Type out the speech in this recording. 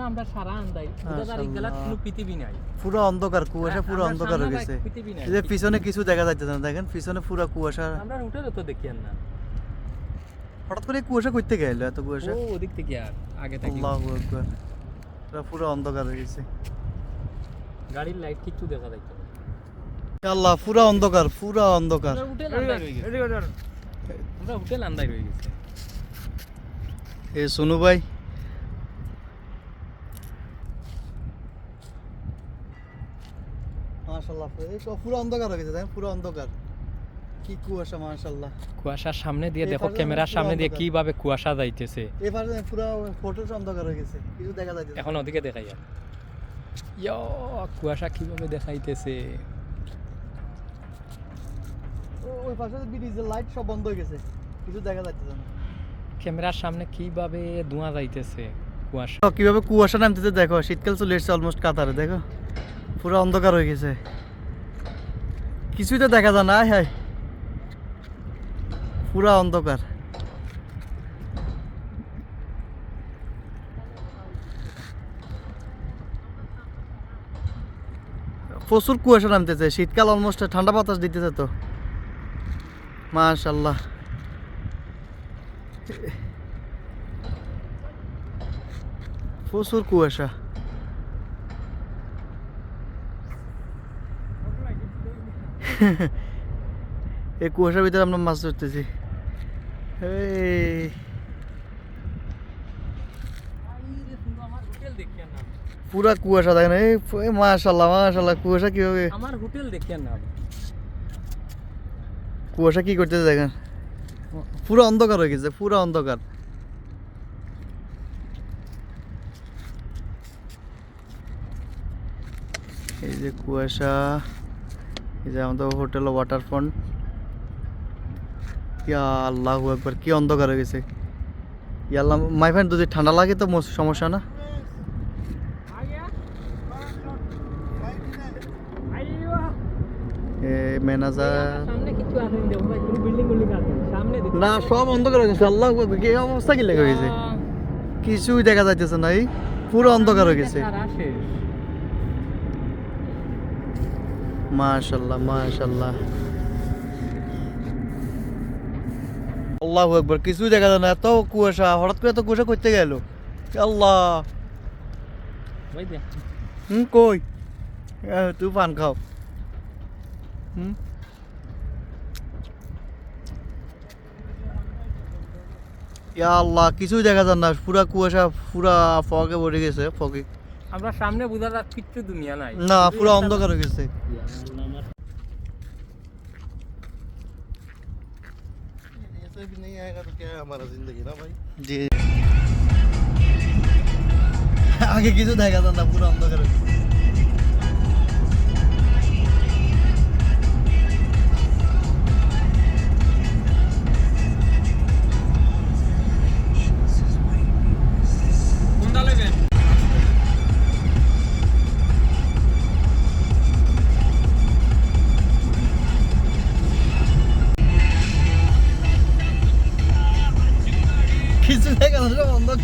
না আমরা সারা আন্দাই কোনো পৃথিবী নাই। পুরো অন্ধকার কুয়াশা পুরো অন্ধকার হয়ে গেছে। এই যে পিছনে কিছু দেখা যাচ্ছে না দেখেন পিছনে পুরো কুয়াশা। আমরা হোটেলে তো দেখি না। হঠাৎ করে কুয়াশা করতে গেল এত কুয়াশা? ও ওদিক থেকে আর আগে থেকে। আল্লাহু আকবার। পুরো পুরো অন্ধকার হয়ে গেছে। গাড়ির লাইট কিচ্ছু দেখা যাইতো। না আল্লাহ পুরো অন্ধকার পুরো অন্ধকার। আমরা হোটেল আন্দাই রয়ে গেছে। এ সোনু ভাই সব পুরো অন্ধকার হয়ে গেছে পুরো অন্ধকার। কি কুয়াশা মাশাআল্লাহ। কুয়াশার সামনে দিয়ে দেখো ক্যামেরার সামনে দিয়ে কীভাবে কুয়াশা যাইতেছে। পুরো ফটো অন্ধকার হয়ে গেছে কিছু দেখা যাচ্ছে এখন ওদিকে ইয়ো কুয়াশা কীভাবে দেখাইতেছে। ওই পাশে ব্রিজের লাইট সব বন্ধ হয়ে গেছে কিছু দেখা যাচ্ছে না। ক্যামেরার সামনে কীভাবে ধোঁয়া যাইতেছে কুয়াশা। কীভাবে কুয়াশা নামতেছে দেখো শীতকাল চলে এসছে অলমোস্ট কাতারে দেখো। পুরো অন্ধকার হয়ে গেছে। কিছুই তো দেখা যায় না হ্যাঁ পুরা অন্ধকার। প্রচুর কুয়াশা নামতেছে, শীতকাল অলমোস্ট ঠান্ডা বাতাস দিতেছে তো। মাশাল্লাহ প্রচুর কুয়াশা। এই কুয়াশার ভিতরে আমরা মাছ ধরতেছি। পুরা কুয়াশা দেখেন এই মাশাল্লাহ মাশাল্লাহ কুয়াশা কীভাবে আমার হোটেল দেখি না কুয়াশা কি করতেছে দেখেন। পুরো অন্ধকার হয়ে গেছে পুরো অন্ধকার। এই যে কুয়াশা। এই যে আমাদের হোটেল ওয়াটার ফ্রন্ট ইয়া আল্লাহ একবার কি অন্ধকার হয়ে গেছে। ইয়াল্লাহ মাই ফ্রেন্ড যদি ঠান্ডা লাগে তো সমস্যা না। এ ম্যানেজার না সব অন্ধকার হয়ে গেছে আল্লাহ অবস্থা কি লেগে গেছে কিছুই দেখা যাইতেছে না এই পুরো অন্ধকার হয়ে গেছে সারা শেষ মাশাল্লাহ মাশাল্লাহ আল্লাহু একবার কিছুই দেখা যায় না। এত কুয়াশা হঠাৎ করে এত কুয়াশা করতে গেল। আল্লাহ। হুম কই? তুই পান খাও। হুম? ইয়া আল্লাহ কিছুই দেখা যায় না। পুরা কুয়াশা পুরা ফগে ভরে গেছে ফগে। আমরা সামনে বুঝা যাচ্ছে কিচ্ছু দুনিয়া নাই। না পুরো অন্ধকার হয়ে গেছে। আগে কিছু দেখা যায় না পুরো অন্ধকার হয়ে গেছে। 絆がのしょもんの